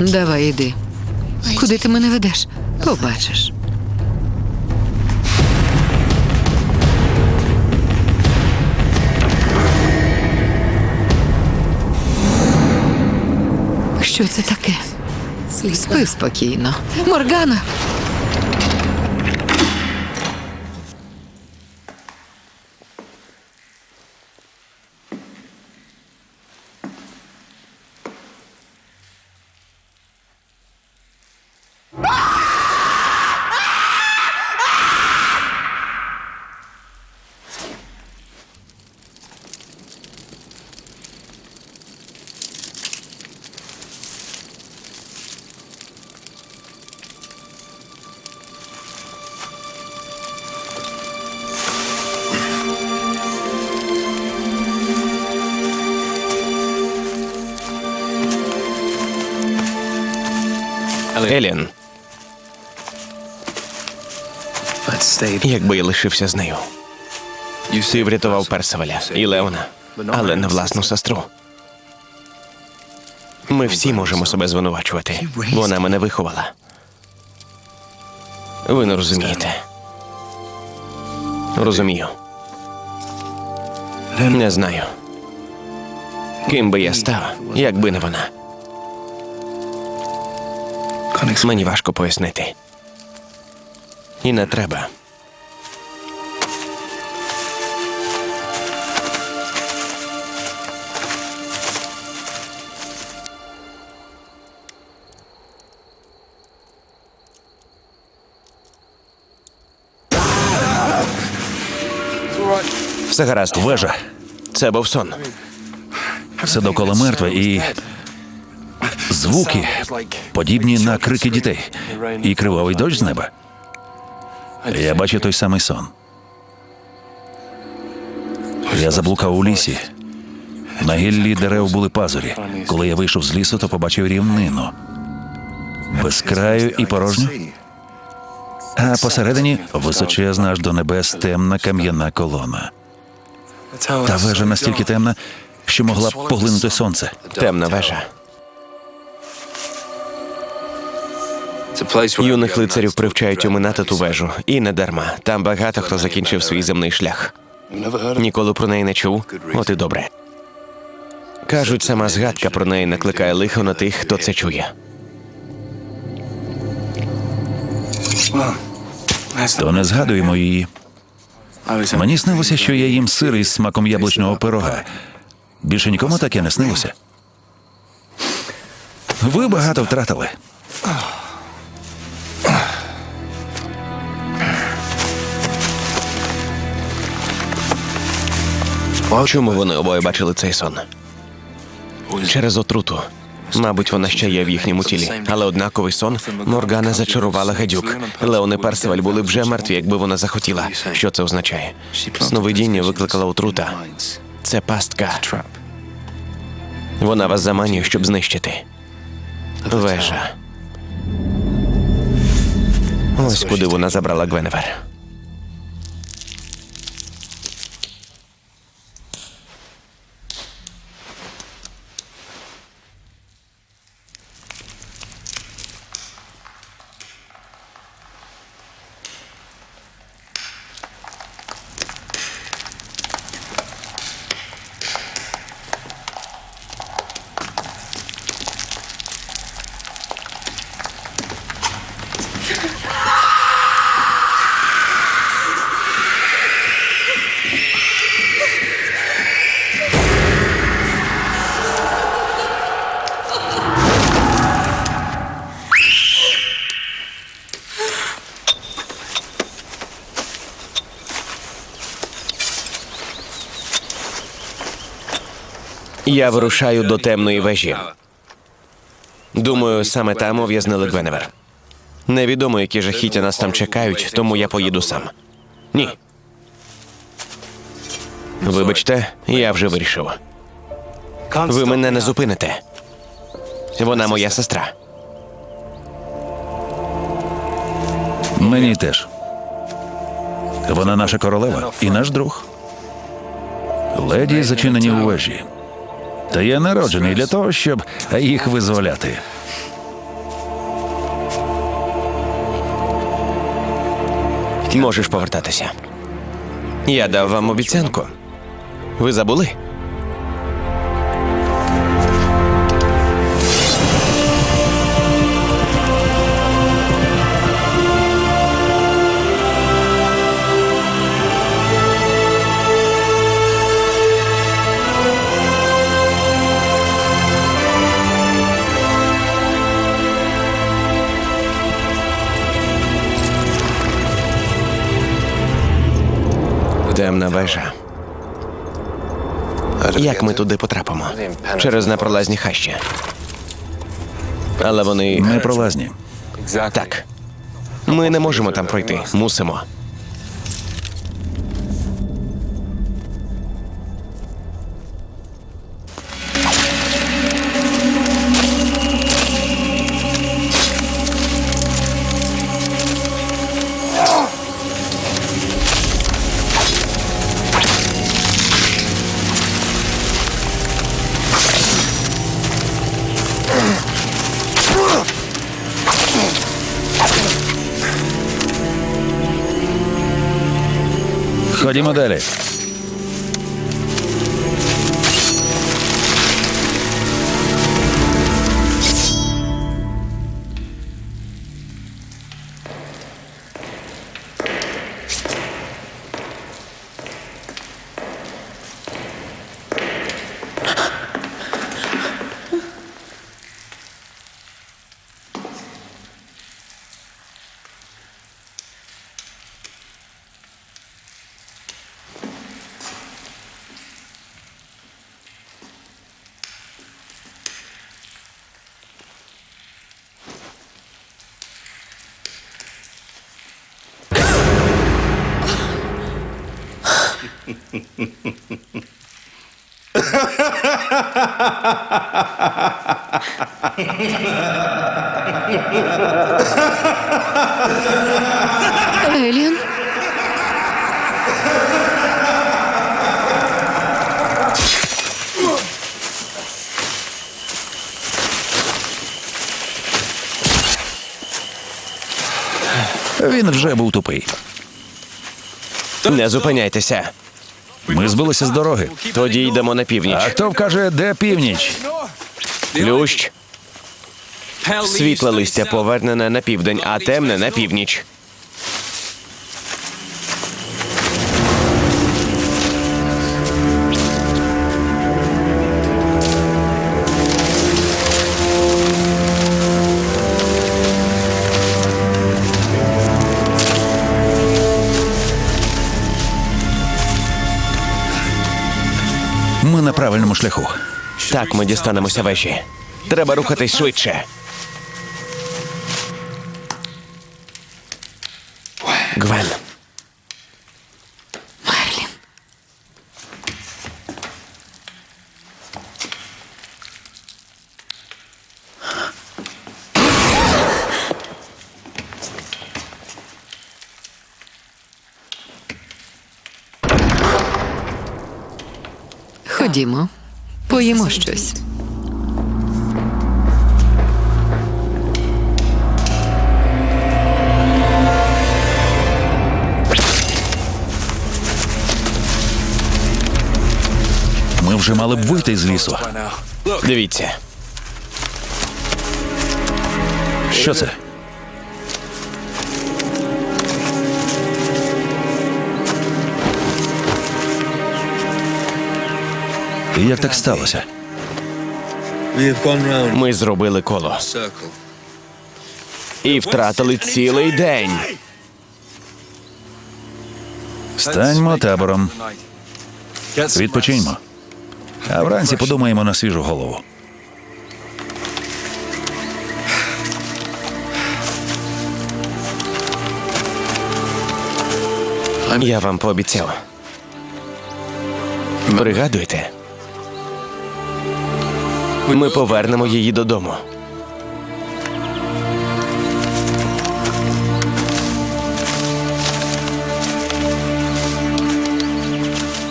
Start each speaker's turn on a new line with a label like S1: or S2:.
S1: Давай іди. Куди ти мене ведеш? Побачиш. Що це таке? Спи спокійно. Моргана!
S2: Елін, якби я лишився з нею. Ти врятував Персиваля і Леона, але не власну сестру. Ми всі можемо себе звинувачувати. Вона мене виховала. Ви не розумієте. Розумію. Не знаю. Ким би я став, якби не вона. Мені важко пояснити. І не треба. Все гаразд.
S3: Вежа.
S2: Це був сон.
S3: Все довкола мертве і звуки подібні на крики дітей. І кривавий дощ з неба. Я бачу той самий сон. Я заблукав у лісі. На гіллі дерев були пазурі. Коли я вийшов з лісу, то побачив рівнину. Без краю і порожню. А посередині височезна аж до небес темна кам'яна колона. Та вежа настільки темна, що могла б поглинути сонце.
S2: Темна вежа. Юних лицарів привчають оминати ту вежу. І не дарма. Там багато хто закінчив свій земний шлях. Ніколи про неї не чув. От і добре. Кажуть, сама згадка про неї накликає лихо на тих, хто це чує.
S3: То не згадуємо її. Мені снилося, що я їм сир із смаком яблучного пирога. Більше нікому таке не снилося. Ви багато втратили.
S2: Чому вони обоє бачили цей сон? Через отруту. Мабуть, вона ще є в їхньому тілі, але однаковий сон Моргана зачарувала гадюк. Леон і Персиваль були вже мертві, якби вона захотіла. Що це означає? Сновидіння викликала отрута. Це пастка. Вона вас заманює, щоб знищити. Вежа. Ось куди вона забрала Гвеневер. Я вирушаю до темної вежі. Думаю, саме там ув'язнили Гвеневер. Невідомо, які жахіття нас там чекають, тому я поїду сам. Ні. Вибачте, я вже вирішив. Ви мене не зупините. Вона моя сестра.
S3: Мені теж. Вона наша королева і наш друг. Леді зачинені у вежі. Та я народжений для того, щоб їх визволяти.
S2: Можеш повертатися. Я дав вам обіцянку. Ви забули? Темна вежа. Як ми туди потрапимо? Через непролазні хащі. Але вони.
S3: Непролазні.
S2: Так. Ми не можемо там пройти. Мусимо.
S3: Ходімо далі.
S1: Еліан?
S3: Він вже був тупий.
S2: Не зупиняйтеся.
S3: Ми збилися з дороги.
S2: Тоді йдемо на північ.
S3: А хто вкаже, де північ?
S2: Плющ. Світле листя повернене на південь, а темне на північ.
S3: Правильному шляху.
S2: Так, ми дістанемося вежі. Треба рухатись швидше.
S1: Ходімо, поїмо щось.
S3: Ми вже мали б вийти з лісу.
S2: Дивіться.
S3: Що це? Як так сталося?
S2: Ми зробили коло і втратили цілий день.
S3: Станьмо табором, відпочиньмо. А вранці подумаємо на свіжу голову.
S2: Я вам пообіцяв. Пригадуйте. Ми повернемо її додому.